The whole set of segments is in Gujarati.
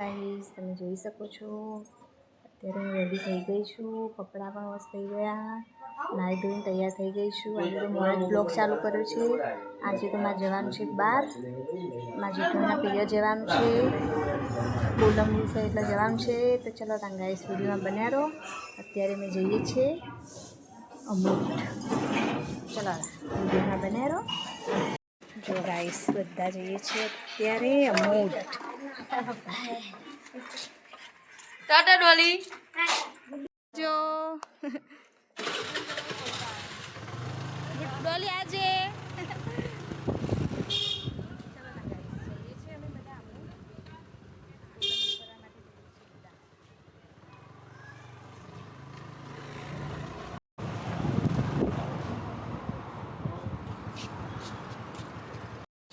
ગાઈસ તમે જોઈ શકો છો. અત્યારે હું રેડી થઈ ગઈ છું. કપડાં પણ વસ્ત થઈ ગયા. નાહી ધોઈને તૈયાર થઈ ગઈ છું. આજે તો મોડે બ્લોગ ચાલુ કર્યો છે. આજે તો મારે જવાનું છે બહાર મારા જેઠાના પિયર જવાનું છે. પૂનમનું છે એટલે જવાનું છે. તો ચલો ત્યાં ગાઈઝ વિડીયોમાં બન્યા રહો અત્યારે મેં જઈએ છીએ અમુક. ચલો વિડીયોમાં બન્યા રહો જો ગાઈસ બધા જઈએ છીએ અત્યારે અમૂટ ટાટા ડોલી. જો. ડોલી આજે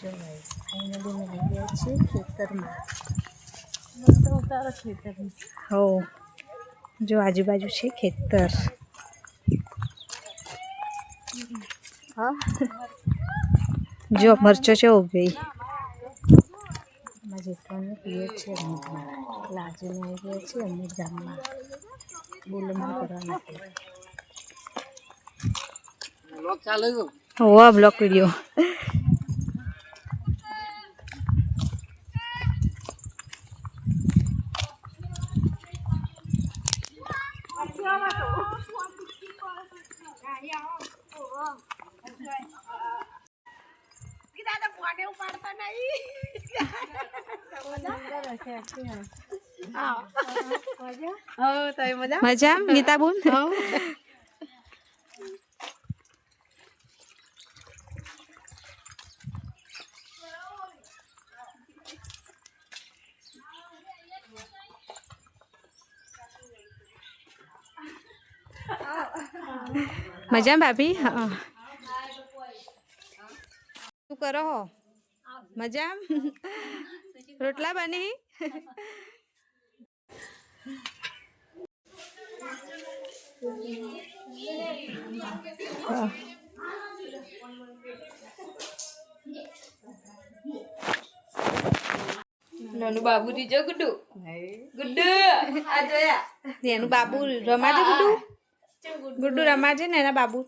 જો આવી ગયા ખેતરમાં. હો જો આજુબાજુ છે ખેતર. હા? જો મરચો છે ઊભી એમાં જેઠાણી પીએ છે અમુકમાં એટલે આવી ગયા છીએ અમુક ગામમાં બોલમાં કરવા માટે હોવા બ્લોક વીડિયો. મજા? ગીતાબુન મજા ભાભી? હા. શું કરો હો? મજા રોટલા બની? નાનું બાબુ જો ગુડ્ડુ. ગુડ્ડુ. આ જોયા. એનું બાબુ રમાજે ગુડુ ગુડુ રમાજે ને એના બાબુ.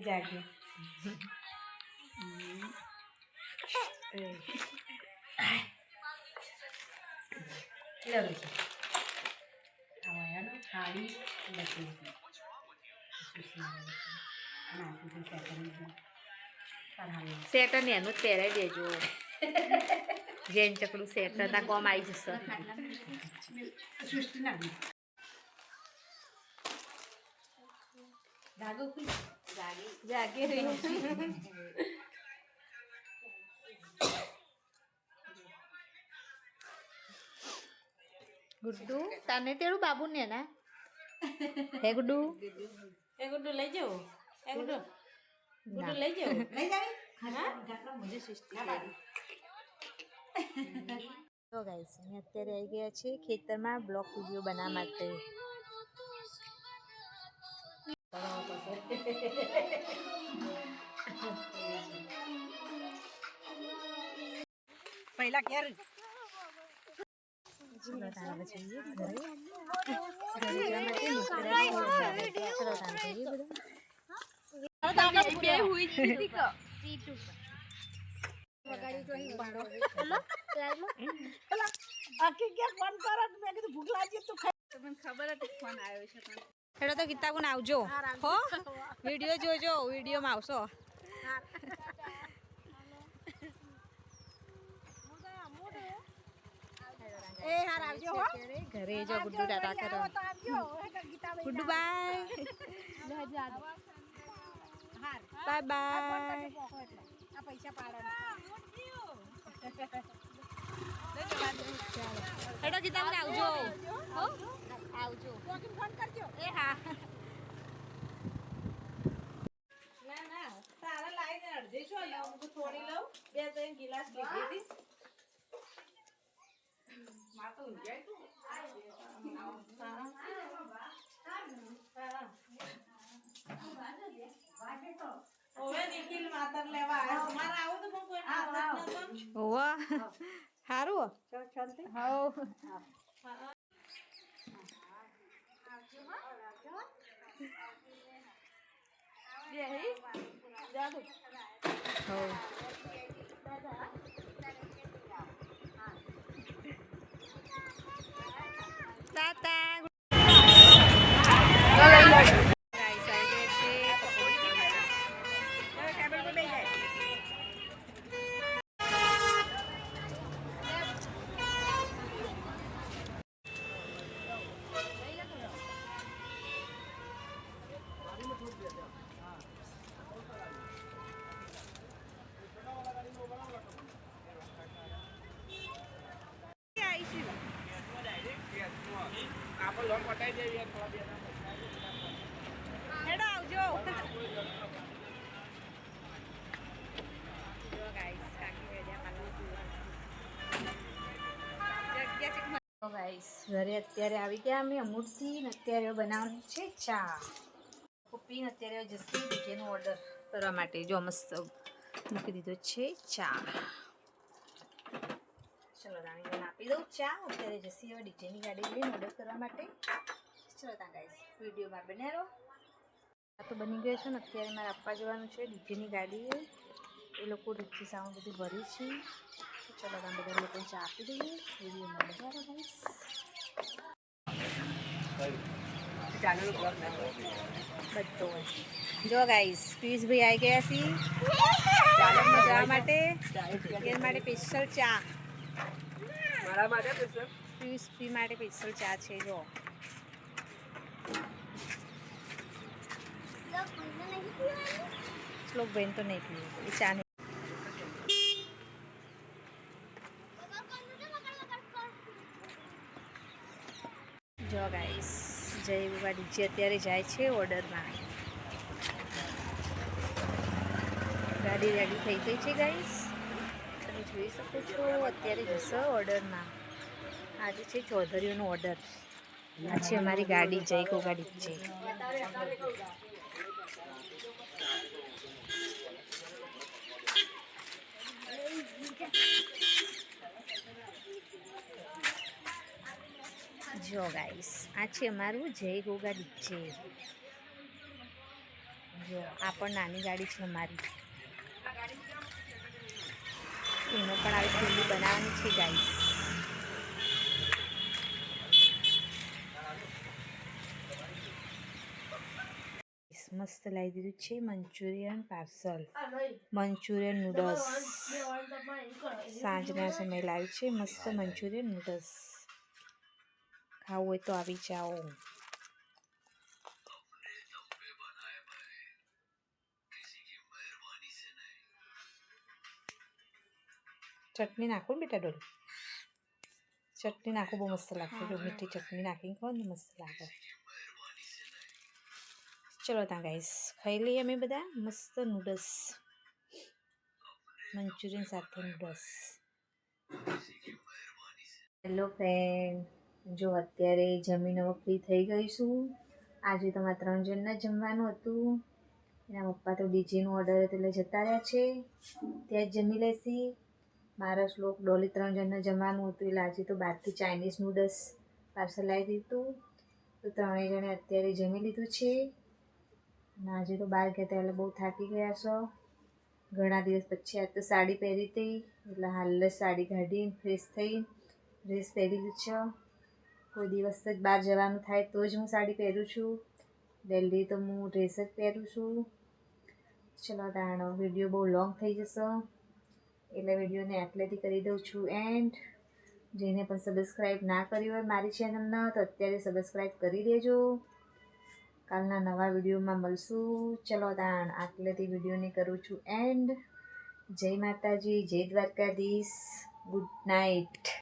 જાગે સેટર ને એનું જ પહેરાઈ દેજો જેન ચકડું સેટર ના કોમ આવી જશે જાગે રહી ગુડ્ડુ તને તેડું બાબુ ને ના? હે ગુડ્ડુ? એ ગુડ્ડુ લઈ જાવ હે ગુડ્ડુ. ગુડ્ડુ લઈ જાવ લઈ જાવી? તો ગાઈસ અમે અત્યારે આવી ગયા છીએ ખેતરમાં બ્લોક વીડિયો બનાવવા માટે. પહેલા ક્યારે ઘરે ભૂખ લાગી તું ખાઈ. ખબર હતી ફોન આવ્યો છે પણ તો તો ગીતાબુન આવજો. હો વીડિયો જોજો વિડીયોમાં આવશો. એ હાર આવજો ઘરે જો ગુડ્ડુ ટાટા કરો. Geeta Guddu bye. Bye bye. પૈસા પાડે હેડો ગીતાબુન આવજો. હો. આવજો. પોકીને ફોન કરજો. એ હા. ના ના સારા લાઈ ને છો. લે હું થોડી લઉં. બે ત્રણ ગિલાસ ભેગી દઈશમાં તો ઊંઘાય તું સારું હા. તાતા હેડો આવજો. અત્યારે આવી ગયા અમે અમૂર્તિ ને અત્યારે બનાવવાનું છે ચા. પપ્પી અત્યારે જશે બીજેનો ઓર્ડર કરવા માટે. જો મસ્ત મૂકી દીધો છે ચા. ચલો રાણીને આપી દઉં ચા. અત્યારે જશે હવે ડીજેની ગાડી લઈને ઓર્ડર કરવા માટે. ચલો ત્યાં ગાઈસ વિડીયોમાં બન્યા રહો. આ તો બની ગયો છે ને અત્યારે મારે આપવા જવાનું છે ડીજેની ગાડીએ એ લોકો ડીજે સાઉન્ડ બધું ભરી છે. તો ચલો તમે બધા લોકોને ચા આપી દઈએ. વિડીયોમાં બન્યા રહો ગાઈસ બધો હોય. જો ગાઈસ પિયુષભાઈ આવી ગયા છે. ચાલકમાં જવા માટે. એના માટે સ્પેશિયલ ચા. મારા માટે સ્પેશિયલ પિયુષ પી માટે સ્પેશિયલ ચા છે જો. શ્લોક બેન તો નહીં પીવું એ ચા જો ગાઈસ જય બાબા ડીજે અત્યારે જાય છે ઓર્ડરમાં ગાડી રેડી થઈ ગઈ છે ગાઈસ તમે જોઈ શકો છો, અત્યારે જશે ઓર્ડરમાં આજે છે ચૌધરીઓનો ઓર્ડર આ છે અમારી ગાડી, જય કો ગાડી છે જો ગાઈસ આ છે અમારું જય ગોગાડી ડીજે. જો, આ પણ નાની ગાડી છે અમારી. એનો પણ આવી ફિલ્મ બનાવવાની છે ગાઈસ મસ્ત લાવી દીધું છે મંચુરિયન પાર્સલ. Manchurian noodles. સાંજના સમયે લાવ્યું છે મસ્ત મંચુરિયન નૂડલ્સ. ખાવું હોય તો આવી જાઓ ચટણી નાખો ને બેટા ડોલ ચટણી નાખો બહુ મસ્ત લાગશે જો મીઠી ચટણી નાખીને ખાઓ ને મસ્ત લાગે ચલો ત્યાં ગાઈસ ખાઈ લઈએ અમે બધા મસ્ત નૂડલ્સ મંચુરિયન સાથે નૂડલ્સ હેલો ફ્રેન્ડ જો અત્યારે જમીને ફ્રી થઈ ગઈ છું. આજે તો મારા ત્રણ જણના જમવાનું હતું. એના પપ્પા તો ડીજેનો ઓર્ડર હતો એટલે જતા રહ્યા છે. ત્યાં જ જમી લેશી. મારા શ્લોક ડોલી ત્રણ જણના જમવાનું હતું એટલે આજે તો બહારથી ચાઇનીઝ નૂડલ્સ પાર્સલ લાવી દીધું. તો ત્રણેય જણે અત્યારે જમી લીધું છે. અને આજે તો બહાર ગયા એટલે બહુ થાકી ગયા છો. ઘણા દિવસ પછી આજ તો સાડી પહેરી હતી. એટલે હાલ સાડી કાઢી ફ્રેશ થઈ ડ્રેસ પહેરી લીધું. છે કોઈ દિવસ જ બહાર જવાનું થાય તો જ હું સાડી પહેરું છું. ડેલી તો હું ડ્રેસ જ પહેરું છું. ચલો તાણ વીડિયો બહુ લોંગ થઈ જશે. એટલે વિડીયોને એટલેથી કરી દઉં છું એન્ડ જેને પણ સબસ્ક્રાઈબ ના કરી હોય મારી ચેનલને તો અત્યારે સબસ્ક્રાઈબ કરી દેજો. કાલના નવા વિડીયોમાં મળશું. ચલો તાણ આટલેથી વિડીયોને કરું છું એન્ડ જય માતાજી, જય દ્વારકાધીશ. Good night